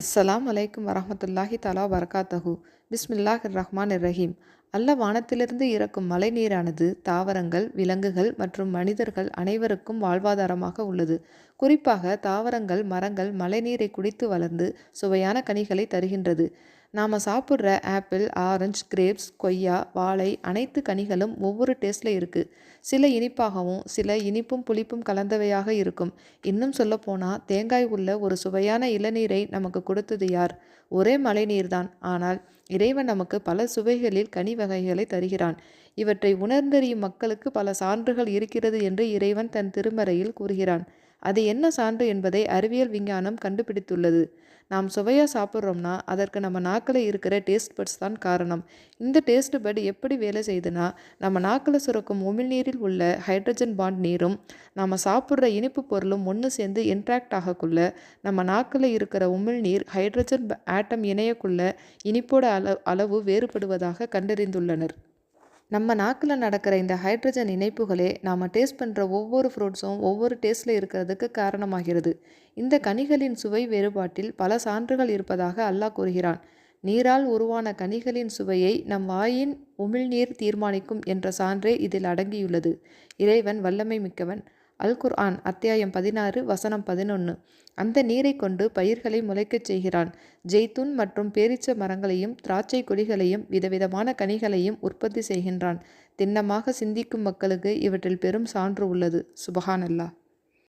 அஸ்ஸலாம் வலைக்கம் வரமத்துல்லாஹி தலா வரகாத்தஹு பிஸ்மில்லாஹ் ரஹ்மான் ரஹீம் அல்ல வானத்திலிருந்து இறக்கும் மழை நீரானது தாவரங்கள் விலங்குகள் மற்றும் மனிதர்கள் அனைவருக்கும் வாழ்வாதாரமாக உள்ளது. குறிப்பாக தாவரங்கள் மரங்கள் மழைநீரை குடித்து வளர்ந்து சுவையான கனிகளை தருகின்றது. நாம் சாப்பிட்ற ஆப்பிள் ஆரஞ்சு கிரேப்ஸ் கொய்யா வாழை அனைத்து கனிகளும் ஒவ்வொரு டேஸ்ட்டில் இருக்குது சில இனிப்பாகவும் சில இனிப்பும் புளிப்பும் கலந்தவையாக இருக்கும். இன்னும் சொல்லப்போனால் தேங்காய் உள்ள ஒரு சுவையான இளநீரை நமக்கு கொடுத்தது யார்? ஒரே மழைநீர் தான் ஆனால் இறைவன் நமக்கு பல சுவைகளில் கனி வகைகளை தருகிறான். இவற்றை உணர்ந்தறியும் மக்களுக்கு பல சான்றுகள் இருக்கிறது என்று இறைவன் தன் திருமறையில் கூறுகிறான். அது என்ன சான்று என்பதை அறிவியல் விஞ்ஞானம் கண்டுபிடித்துள்ளது. நாம் சுவையாக சாப்பிட்றோம்னா அதற்கு நம்ம நாக்கில் இருக்கிற டேஸ்ட் பட்ஸ் தான் காரணம். இந்த டேஸ்ட் பட் எப்படி வேலை செய்யுதுன்னா நம்ம நாக்கில் சுரக்கும் உமிழ்நீரில் உள்ள ஹைட்ரஜன் பாண்ட் நீரும் நம்ம சாப்பிட்ற இனிப்பு பொருளும் ஒன்று சேர்ந்து இன்ட்ராக்ட் ஆகக்குள்ள நம்ம நாக்கில் இருக்கிற உமிழ்நீர் ஹைட்ரஜன் ஆட்டம் இணையக்குள்ள இனிப்போட அளவு அளவு வேறுபடுவதாக கண்டறிந்துள்ளனர். நம்ம நாக்கில் நடக்கிற இந்த ஹைட்ரஜன் இணைப்புகளே நாம் டேஸ்ட் பண்ணுற ஒவ்வொரு ஃப்ரூட்ஸும் ஒவ்வொரு டேஸ்ட்டில் இருக்கிறதுக்கு காரணமாகிறது. இந்த கனிகளின் சுவை வேறுபாட்டில் பல சான்றுகள் இருப்பதாக அல்லாஹ் கூறுகிறான். நீரால் உருவான கனிகளின் சுவையை நம் வாயின் உமிழ்நீர் தீர்மானிக்கும் என்ற சான்றே இதில் அடங்கியுள்ளது. இறைவன் வல்லமை மிக்கவன். அல் குர்ஆன் அத்தியாயம் பதினாறு வசனம் பதினொன்று அந்த நீரை கொண்டு பயிர்களை முளைக்கச் செய்கிறான். ஜெய்துன் மற்றும் பேரிச்ச மரங்களையும் திராட்சை கொடிகளையும் விதவிதமான கனிகளையும் உற்பத்தி செய்கின்றான். திண்ணமாக சிந்திக்கும் மக்களுக்கு இவற்றில் பெரும் சான்று உள்ளது. சுபஹான் அல்லாஹ்